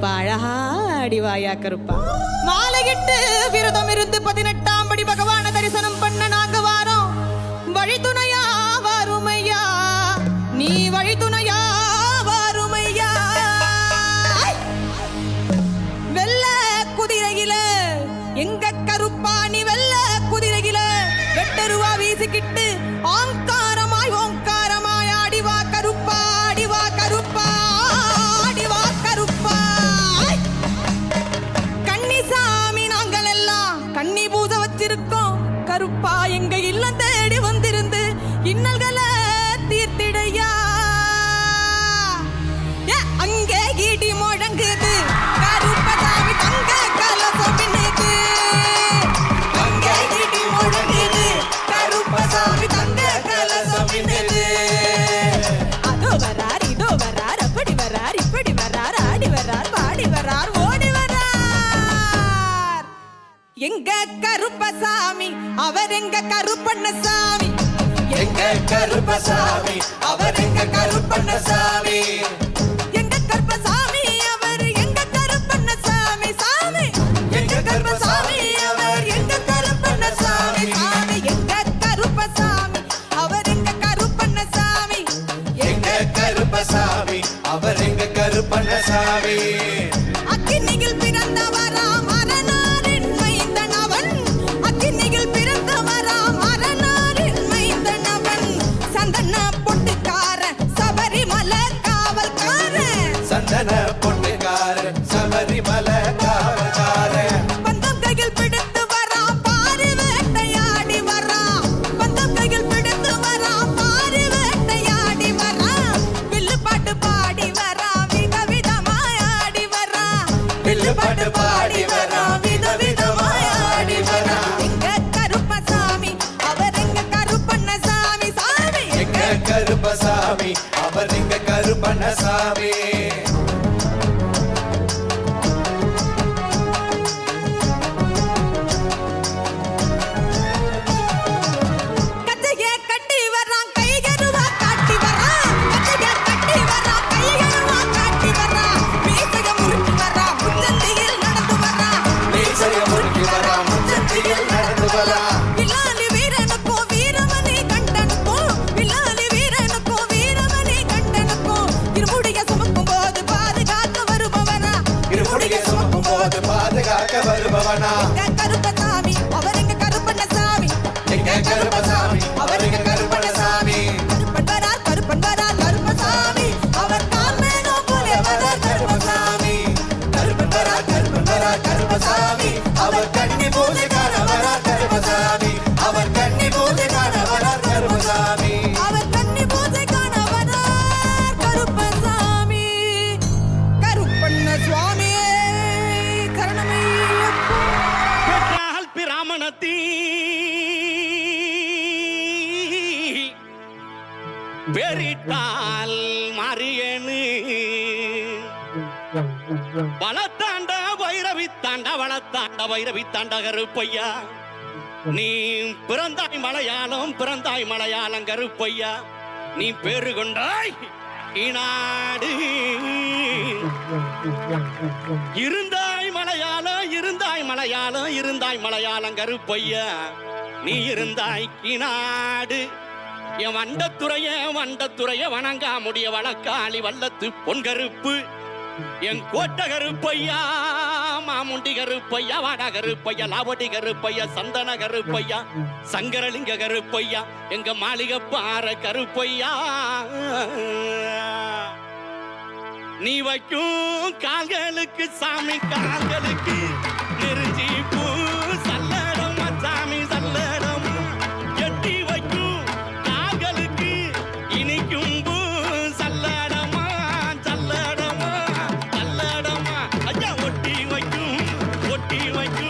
கருப்பா அழகா அடிவாயா கருப்பா. மாலையிட்டு விரதம் இருந்து பதினெட்டு சாமி அவர் எங்க கருப்பண்ணசாமி? எங்க கருப்பசாமி அவர் எங்க கருப்பண்ணசாமி? எங்க கருப்பசாமி அவர் எங்க கருப்பண்ணசாமி? சாமி எங்க கருப்பசாமி அவர் எங்க கருப்பண்ணசாமி? சாமி எங்க கருப்பசாமி அவர் எங்க கருப்பண்ணசாமி? எங்க கருப்பசாமி அவர் எங்க கருப்பண்ணசாமி? வருபவனா கருப்பசாமி அவர் எங்க கருப்பண்ண சாமி? எங்க கருப்பசாமி வளத்தாண்ட வைரவி தாண்ட வளத்தாண்ட வைரவி தாண்டகரு பொய்யா நீ பிறந்தாய் மலையாளம் பிறந்தாய் மலையாளம் பொய்யா நீ பேரு கொண்டாய் இனாடு இருந்தாய் மலையாளம் இருந்தாய் மலையாளம் இருந்தாய் மலையாளம் பொய்யா நீ இருந்தாய் கிநாடு என் வண்டத்துறைய வண்டத்துறைய வணங்காமுடைய வழக்காளி வல்லத்து பொன்கருப்பு என் கோட்டகரு பையா மாமுண்டி கருப்பையா வாடா கருப்பையா லாவடி கருப்பையா சந்தன கருப்பையா சங்கரலிங்க கருப்பையா எங்க மாளிகை பாற கருப்பையா நீ வைக்கும் காங்களுக்கு சாமி காங்களுக்கு இவைக்கு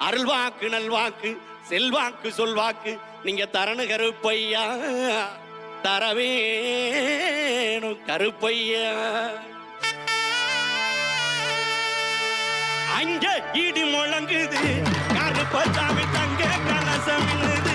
அருள்வாக்கு நல்வாக்கு செல்வாக்கு சொல்வாக்கு. நீங்க தரணு கருப்பையா? தரவேணும் கருப்பையா? அங்க இடி முழங்குது. கருப்பசாமி தங்க கலசமின்னுது.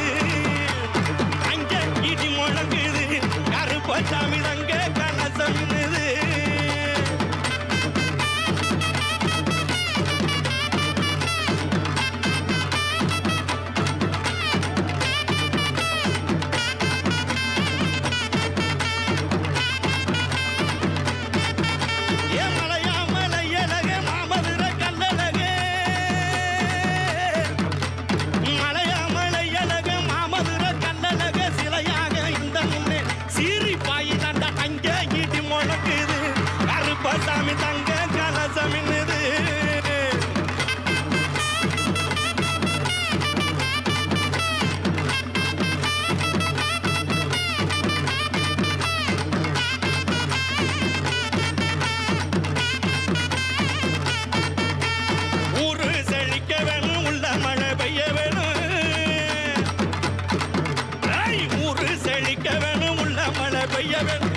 மழை பெய்ய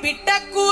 பிட்ட கூ